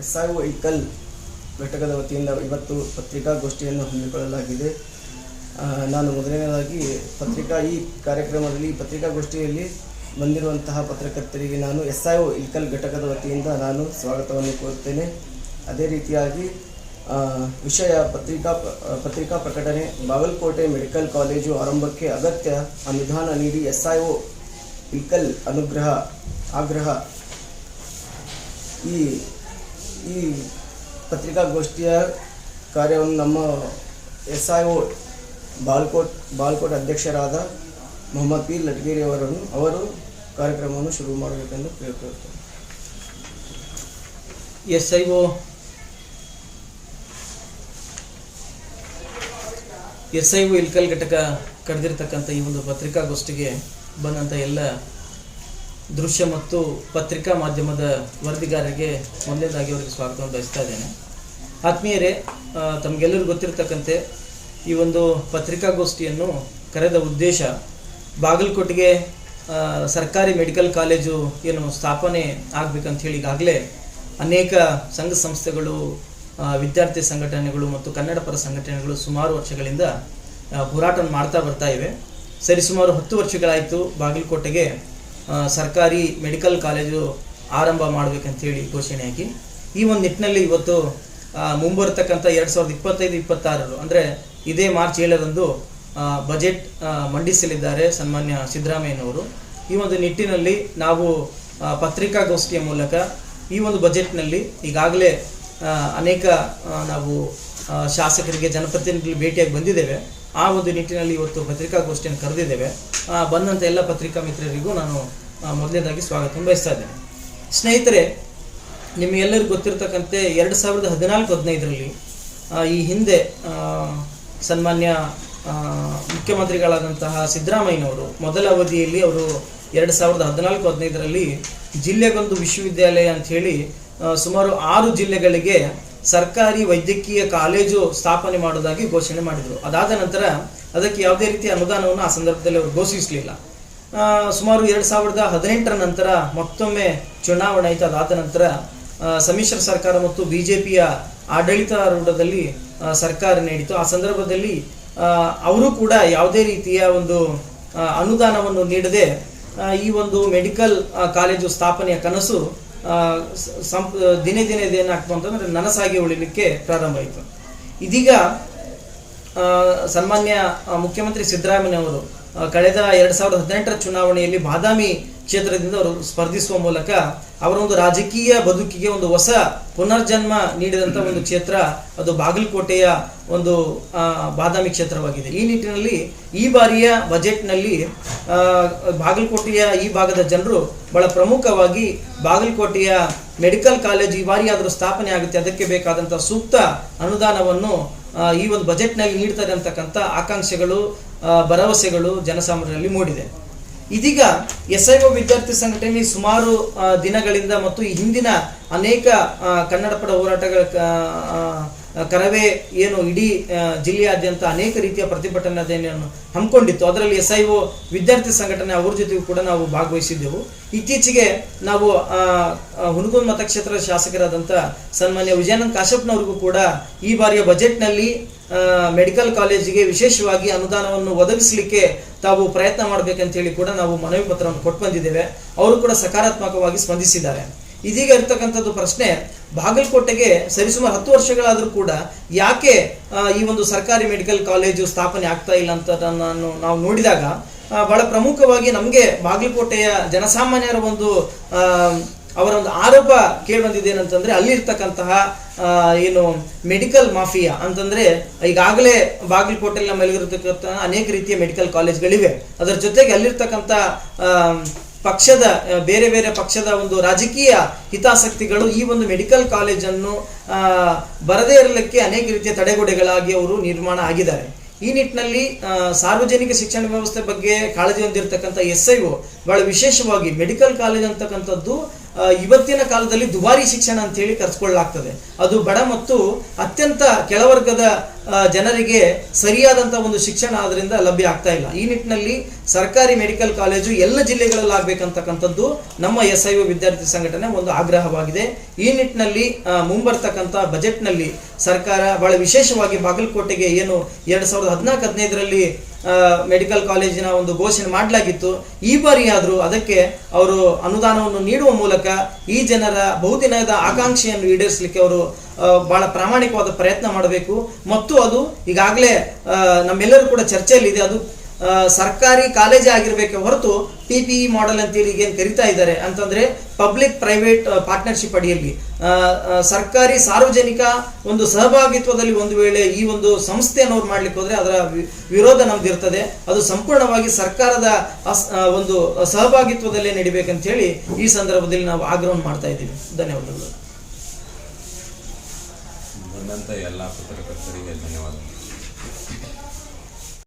S I vehicle ಘಟಕದ ವತಿಯಿಂದ ಇವತ್ತು ಪತ್ರಿಕಾಗೋಷ್ಠಿಯನ್ನು ಹಮ್ಮಿಕೊಳ್ಳಲಾಗಿದೆ. ನಾನು ಮೊದಲನೇದಾಗಿ ಪತ್ರಿಕಾ ಈ ಕಾರ್ಯಕ್ರಮದಲ್ಲಿ ಪತ್ರಿಕಾಗೋಷ್ಠಿಯಲ್ಲಿ ಬಂದಿರುವಂತಹ ಪತ್ರಕರ್ತರಿಗೆ ನಾನು ಎಸ್ ಐ ಇಲ್ಕಲ್ ಘಟಕದ ವತಿಯಿಂದ ನಾನು ಸ್ವಾಗತವನ್ನು ಕೋರುತ್ತೇನೆ. ಅದೇ ರೀತಿಯಾಗಿ ವಿಷಯ ಪತ್ರಿಕಾ ಪತ್ರಿಕಾ ಪ್ರಕಟಣೆ ಬಾಗಲಕೋಟೆ ಮೆಡಿಕಲ್ ಕಾಲೇಜು ಆರಂಭಕ್ಕೆ ಅಗತ್ಯ ಅನುದಾನ ನೀಡಿ ಎಸ್ ಐ ಒ ಇಲ್ಕಲ್ ಅನುಗ್ರಹ, ಆಗ್ರಹ ಈ ಈ ಪತ್ರಿಕಾಗೋಷ್ಠಿಯ ಕಾರ್ಯವನ್ನು ನಮ್ಮ S I O Balkot Balkot ಅಧ್ಯಕ್ಷರಾದ ಮೊಹಮ್ಮದ್ ಪಿ ಲಟ್ಗೇರಿ ಅವರನ್ನು, ಅವರು ಕಾರ್ಯಕ್ರಮವನ್ನು ಶುರು ಮಾಡಬೇಕೆಂದು ಕೇಳ್ಕೊಳ್ತೇನೆ. S I O S I O Ilkal ಘಟಕ ಕರೆದಿರ್ತಕ್ಕಂಥ ಈ ಒಂದು ಪತ್ರಿಕಾಗೋಷ್ಠಿಗೆ ಬಂದಂಥ ಎಲ್ಲ ದೃಶ್ಯ ಮತ್ತು ಪತ್ರಿಕಾ ಮಾಧ್ಯಮದ ವರದಿಗಾರರಿಗೆ ಮೊದಲನೇದಾಗಿ ಅವರಿಗೆ ಸ್ವಾಗತವನ್ನು ಬಯಸ್ತಾ ಇದ್ದೇನೆ. ಆತ್ಮೀಯರೇ ತಮಗೆಲ್ಲರಿಗೂ ಗೊತ್ತಿರತಕ್ಕಂತೆ ಈ ಒಂದು ಪತ್ರಿಕಾಗೋಷ್ಠಿಯನ್ನು ಕರೆದ ಉದ್ದೇಶ ಬಾಗಲಕೋಟೆಗೆ ಸರ್ಕಾರಿ ಮೆಡಿಕಲ್ ಕಾಲೇಜು ಏನು ಸ್ಥಾಪನೆ ಆಗಬೇಕಂತ ಹೇಳಿ ಈಗಾಗಲೇ ಅನೇಕ ಸಂಘ ಸಂಸ್ಥೆಗಳು ವಿದ್ಯಾರ್ಥಿ ಸಂಘಟನೆಗಳು ಮತ್ತು ಕನ್ನಡ ಪರ ಸಂಘಟನೆಗಳು ಸುಮಾರು ವರ್ಷಗಳಿಂದ ಹೋರಾಟವನ್ನು ಮಾಡ್ತಾ ಬರ್ತಾ ಇವೆ. ಸರಿಸುಮಾರು ಹತ್ತು ವರ್ಷಗಳಾಯಿತು ಬಾಗಲಕೋಟೆಗೆ ಸರ್ಕಾರಿ ಮೆಡಿಕಲ್ ಕಾಲೇಜು ಆರಂಭ ಮಾಡಬೇಕಂತೇಳಿ ಘೋಷಣೆಯಾಗಿ, ಈ ಒಂದು ನಿಟ್ಟಿನಲ್ಲಿ ಇವತ್ತು ಮುಂಬರತಕ್ಕಂಥ ಎರಡು ಸಾವಿರದ ಇಪ್ಪತ್ತೈದು ಇಪ್ಪತ್ತಾರರು ಅಂದರೆ ಇದೇ ಮಾರ್ಚ್ ಏಳರಂದು ಬಜೆಟ್ ಮಂಡಿಸಲಿದ್ದಾರೆ ಸನ್ಮಾನ್ಯ ಸಿದ್ದರಾಮಯ್ಯನವರು. ಈ ಒಂದು ನಿಟ್ಟಿನಲ್ಲಿ ನಾವು ಪತ್ರಿಕಾಗೋಷ್ಠಿಯ ಮೂಲಕ ಈ ಒಂದು ಬಜೆಟ್ನಲ್ಲಿ ಈಗಾಗಲೇ ಅನೇಕ ನಾವು ಶಾಸಕರಿಗೆ ಜನಪ್ರತಿನಿಧಿಗಳು ಭೇಟಿಯಾಗಿ ಬಂದಿದ್ದೇವೆ. ಆ ಒಂದು ನಿಟ್ಟಿನಲ್ಲಿ ಇವತ್ತು ಪತ್ರಿಕಾಗೋಷ್ಠಿಯನ್ನು ಕರೆದಿದ್ದೇವೆ. ಬಂದಂಥ ಎಲ್ಲ ಪತ್ರಿಕಾ ಮಿತ್ರರಿಗೂ ನಾನು ಮೊದಲನೇದಾಗಿ ಸ್ವಾಗತ ಬಯಸ್ತಾ ಇದ್ದೇನೆ. ಸ್ನೇಹಿತರೆ, ನಿಮಗೆಲ್ಲರಿಗೂ ಗೊತ್ತಿರತಕ್ಕಂತೆ ಎರಡು ಸಾವಿರದ ಹದಿನಾಲ್ಕು ಹದಿನೈದರಲ್ಲಿ ಈ ಹಿಂದೆ ಸನ್ಮಾನ್ಯ ಮುಖ್ಯಮಂತ್ರಿಗಳಾದಂತಹ ಸಿದ್ದರಾಮಯ್ಯನವರು ಮೊದಲ ಅವಧಿಯಲ್ಲಿ ಅವರು ಎರಡು ಸಾವಿರದ ಹದಿನಾಲ್ಕು ಹದಿನೈದರಲ್ಲಿ ಜಿಲ್ಲೆಗೊಂದು ವಿಶ್ವವಿದ್ಯಾಲಯ ಅಂತ ಹೇಳಿ ಸುಮಾರು ಆರು ಜಿಲ್ಲೆಗಳಿಗೆ ಸರ್ಕಾರಿ ವೈದ್ಯಕೀಯ ಕಾಲೇಜು ಸ್ಥಾಪನೆ ಮಾಡೋದಾಗಿ ಘೋಷಣೆ ಮಾಡಿದರು. ಅದಾದ ನಂತರ ಅದಕ್ಕೆ ಯಾವುದೇ ರೀತಿಯ ಅನುದಾನವನ್ನು ಆ ಸಂದರ್ಭದಲ್ಲಿ ಅವರು ಘೋಷಿಸಲಿಲ್ಲ. ಸುಮಾರು ಎರಡು ಸಾವಿರದ ಹದಿನೆಂಟರ ನಂತರ ಮತ್ತೊಮ್ಮೆ ಚುನಾವಣೆ ಆಯಿತು. ಅದಾದ ನಂತರ ಸಮ್ಮಿಶ್ರ ಸರ್ಕಾರ ಮತ್ತು ಬಿ ಜೆ ಪಿಯ ಆಡಳಿತಾರೂಢದಲ್ಲಿ ಸರ್ಕಾರ ನೀಡಿತು ಆ ಸಂದರ್ಭದಲ್ಲಿ ಅವರು ಕೂಡ ಯಾವುದೇ ರೀತಿಯ ಒಂದು ಅನುದಾನವನ್ನು ನೀಡದೆ ಈ ಒಂದು ಮೆಡಿಕಲ್ ಕಾಲೇಜು ಸ್ಥಾಪನೆಯ ಕನಸು ಸ- ದಿನೇ ದಿನೇ ಇದೇನಾಗ್ತು ಅಂತಂದ್ರೆ ನನಸಾಗಿ ಉಳಿಲಿಕ್ಕೆ ಪ್ರಾರಂಭ ಆಯಿತು. ಇದೀಗ ಸನ್ಮಾನ್ಯ ಮುಖ್ಯಮಂತ್ರಿ ಸಿದ್ದರಾಮಯ್ಯನವರು ಕಳೆದ ಎರಡ್ ಸಾವಿರದ ಹದಿನೆಂಟರ ಚುನಾವಣೆಯಲ್ಲಿ ಬಾದಾಮಿ ಕ್ಷೇತ್ರದಿಂದ ಅವರು ಸ್ಪರ್ಧಿಸುವ ಮೂಲಕ ಅವರೊಂದು ರಾಜಕೀಯ ಬದುಕಿಗೆ ಒಂದು ಹೊಸ ಪುನರ್ಜನ್ಮ ನೀಡಿದಂಥ ಒಂದು ಕ್ಷೇತ್ರ, ಅದು ಬಾಗಲಕೋಟೆಯ ಒಂದು ಬಾದಾಮಿ ಕ್ಷೇತ್ರವಾಗಿದೆ. ಈ ನಿಟ್ಟಿನಲ್ಲಿ ಈ ಬಾರಿಯ ಬಜೆಟ್ನಲ್ಲಿ ಬಾಗಲಕೋಟೆಯ ಈ ಭಾಗದ ಜನರು ಬಹಳ ಪ್ರಮುಖವಾಗಿ ಬಾಗಲಕೋಟೆಯ ಮೆಡಿಕಲ್ ಕಾಲೇಜ್ ಈ ಬಾರಿ ಆದರೂ ಸ್ಥಾಪನೆ ಆಗುತ್ತೆ. ಅದಕ್ಕೆ ಬೇಕಾದಂಥ ಸೂಕ್ತ ಅನುದಾನವನ್ನು ಈ ಒಂದು ಬಜೆಟ್ನಲ್ಲಿ ನೀಡ್ತಾರೆ ಅಂತಕ್ಕಂಥ ಆಕಾಂಕ್ಷೆಗಳು ಭರವಸೆಗಳು ಜನಸಾಮಾನ್ಯರಲ್ಲಿ ಮೂಡಿದೆ. ಇದೀಗ ಎಸ್ ಐ ವಿದ್ಯಾರ್ಥಿ ಸಂಘಟನೆ ಸುಮಾರು ದಿನಗಳಿಂದ ಮತ್ತು ಹಿಂದಿನ ಅನೇಕ ಕನ್ನಡಪಡ ಹೋರಾಟಗಳ ಕರವೇ ಏನು ಇಡೀ ಜಿಲ್ಲೆಯಾದ್ಯಂತ ಅನೇಕ ರೀತಿಯ ಪ್ರತಿಭಟನೆಯನ್ನು ಹಮ್ಮಿಕೊಂಡಿತ್ತು. ಅದರಲ್ಲಿ ಎಸ್ ಐ ವಿದ್ಯಾರ್ಥಿ ಸಂಘಟನೆ ಅವ್ರ ಜೊತೆಗೂ ಕೂಡ ನಾವು ಭಾಗವಹಿಸಿದ್ದೆವು. ಇತ್ತೀಚೆಗೆ ನಾವು ಹುನಗುಂದ ಮತಕ್ಷೇತ್ರದ ಶಾಸಕರಾದಂಥ ಸನ್ಮಾನ್ಯ ವಿಜಯಾನಂದ ಕಾಶಪ್ಪನವ್ರಿಗೂ ಕೂಡ ಈ ಬಾರಿಯ ಬಜೆಟ್ನಲ್ಲಿ ಮೆಡಿಕಲ್ ಕಾಲೇಜಿಗೆ ವಿಶೇಷವಾಗಿ ಅನುದಾನವನ್ನು ಒದಗಿಸಲಿಕ್ಕೆ ತಾವು ಪ್ರಯತ್ನ ಮಾಡಬೇಕಂತ ಹೇಳಿ ಕೂಡ ನಾವು ಮನವಿ ಪತ್ರವನ್ನು ಕೊಟ್ಟು ಬಂದಿದ್ದೇವೆ ಅವರು ಕೂಡ ಸಕಾರಾತ್ಮಕವಾಗಿ ಸ್ಪಂದಿಸಿದ್ದಾರೆ. ಇದೀಗ ಇರ್ತಕ್ಕಂಥದ್ದು ಪ್ರಶ್ನೆ ಬಾಗಲಕೋಟೆಗೆ ಸರಿಸುಮಾರು ಹತ್ತು ವರ್ಷಗಳಾದರೂ ಕೂಡ ಯಾಕೆ ಈ ಒಂದು ಸರ್ಕಾರಿ ಮೆಡಿಕಲ್ ಕಾಲೇಜು ಸ್ಥಾಪನೆ ಆಗ್ತಾ ಇಲ್ಲ ಅಂತ ನಾನು ನಾವು ನೋಡಿದಾಗ ಬಹಳ ಪ್ರಮುಖವಾಗಿ ನಮಗೆ ಬಾಗಲಕೋಟೆಯ ಜನಸಾಮಾನ್ಯರ ಒಂದು ಅವರ ಒಂದು ಆರೋಪ ಕೇಳಿ ಬಂದಿದ್ದೇನಂತಂದ್ರೆ ಅಲ್ಲಿರ್ತಕ್ಕಂತಹ ಏನು ಮೆಡಿಕಲ್ ಮಾಫಿಯಾ ಅಂತಂದ್ರೆ ಈಗಾಗಲೇ ಬಾಗಲಕೋಟೆಯಲ್ಲಿ ನಮ್ಮಲ್ಲಿರತಕ್ಕಂಥ ಅನೇಕ ರೀತಿಯ ಮೆಡಿಕಲ್ ಕಾಲೇಜ್ಗಳಿವೆ. ಅದರ ಜೊತೆಗೆ ಅಲ್ಲಿರ್ತಕ್ಕಂಥ ಪಕ್ಷದ ಬೇರೆ ಬೇರೆ ಪಕ್ಷದ ಒಂದು ರಾಜಕೀಯ ಹಿತಾಸಕ್ತಿಗಳು ಈ ಒಂದು ಮೆಡಿಕಲ್ ಕಾಲೇಜನ್ನು ಬರದೇ ಇರಲಿಕ್ಕೆ ಅನೇಕ ರೀತಿಯ ತಡೆಗೋಡೆಗಳಾಗಿ ಅವರು ನಿರ್ಮಾಣ ಆಗಿದ್ದಾರೆ. ಈ ನಿಟ್ಟಿನಲ್ಲಿ ಸಾರ್ವಜನಿಕ ಶಿಕ್ಷಣ ವ್ಯವಸ್ಥೆ ಬಗ್ಗೆ ಕಾಳಜಿ ಹೊಂದಿರತಕ್ಕಂಥ ಎಸ್ ಐ ಬಹಳ ವಿಶೇಷವಾಗಿ ಮೆಡಿಕಲ್ ಕಾಲೇಜ್ ಅಂತಕ್ಕಂಥದ್ದು ಇವತ್ತಿನ ಕಾಲದಲ್ಲಿ ದುಬಾರಿ ಶಿಕ್ಷಣ ಅಂತ ಹೇಳಿ ಕರೆಸ್ಕೊಳ್ಳಲಾಗ್ತದೆ. ಅದು ಬಡ ಮತ್ತು ಅತ್ಯಂತ ಕೆಳವರ್ಗದ ಜನರಿಗೆ ಸರಿಯಾದಂಥ ಒಂದು ಶಿಕ್ಷಣ ಅದರಿಂದ ಲಭ್ಯ ಆಗ್ತಾ ಇಲ್ಲ. ಈ ನಿಟ್ಟಿನಲ್ಲಿ ಸರ್ಕಾರಿ ಮೆಡಿಕಲ್ ಕಾಲೇಜು ಎಲ್ಲ ಜಿಲ್ಲೆಗಳಲ್ಲಿ ಆಗ್ಬೇಕಂತಕ್ಕಂಥದ್ದು ನಮ್ಮ ಎಸ್ ಐ ವಿದ್ಯಾರ್ಥಿ ಸಂಘಟನೆ ಒಂದು ಆಗ್ರಹವಾಗಿದೆ. ಈ ನಿಟ್ಟಿನಲ್ಲಿ ಮುಂಬರ್ತಕ್ಕಂಥ ಬಜೆಟ್ನಲ್ಲಿ ಸರ್ಕಾರ ಬಹಳ ವಿಶೇಷವಾಗಿ ಬಾಗಲಕೋಟೆಗೆ ಏನು ಎರಡು ಸಾವಿರದ ಹದಿನಾಲ್ಕು ಹದಿನೈದರಲ್ಲಿ ಮೆಡಿಕಲ್ ಕಾಲೇಜಿನ ಒಂದು ಘೋಷಣೆ ಮಾಡಲಾಗಿತ್ತು. ಈ ಬಾರಿ ಆದರೂ ಅದಕ್ಕೆ ಅವರು ಅನುದಾನವನ್ನು ನೀಡುವ ಮೂಲಕ ಈ ಜನರ ಬಹುದಿನದ ಆಕಾಂಕ್ಷೆಯನ್ನು ಈಡೇರಿಸಲಿಕ್ಕೆ ಅವರು ಬಹಳ ಪ್ರಾಮಾಣಿಕವಾದ ಪ್ರಯತ್ನ ಮಾಡಬೇಕು. ಮತ್ತು ಅದು ಈಗಾಗಲೇ ನಮ್ಮೆಲ್ಲರೂ ಕೂಡ ಚರ್ಚೆಯಲ್ಲಿದೆ. ಅದು ಸರ್ಕಾರಿ ಕಾಲೇಜೇ ಆಗಿರಬೇಕೆ ಹೊರತು ಪಿ ಪಿ ಇ ಮಾಡೆಲ್ ಅಂತೇಳಿ ಈಗೇನು ಕರಿತಾ ಇದ್ದಾರೆ ಅಂತಂದ್ರೆ ಪಬ್ಲಿಕ್ ಪ್ರೈವೇಟ್ ಪಾರ್ಟ್ನರ್ಶಿಪ್ ಅಡಿಯಲ್ಲಿ. ಸರ್ಕಾರಿ ಸಾರ್ವಜನಿಕ ಒಂದು ಸಹಭಾಗಿತ್ವದಲ್ಲಿ ಒಂದು ವೇಳೆ ಈ ಒಂದು ಸಂಸ್ಥೆಯನ್ನು ಅವ್ರು ಮಾಡ್ಲಿಕ್ಕೆ ಹೋದ್ರೆ ಅದರ ವಿರೋಧ ನಮ್ದಿರ್ತದೆ ಅದು ಸಂಪೂರ್ಣವಾಗಿ ಸರ್ಕಾರದ ಒಂದು ಸಹಭಾಗಿತ್ವದಲ್ಲೇ ನಡಿಬೇಕಂತ ಹೇಳಿ ಈ ಸಂದರ್ಭದಲ್ಲಿ ನಾವು ಆಗ್ರಹವನ್ನು ಮಾಡ್ತಾ ಇದ್ದೀವಿ. ಧನ್ಯವಾದಗಳು. ಎಲ್ಲ ಪತ್ರಕರ್ತರಿಗೆ ಧನ್ಯವಾದಗಳು.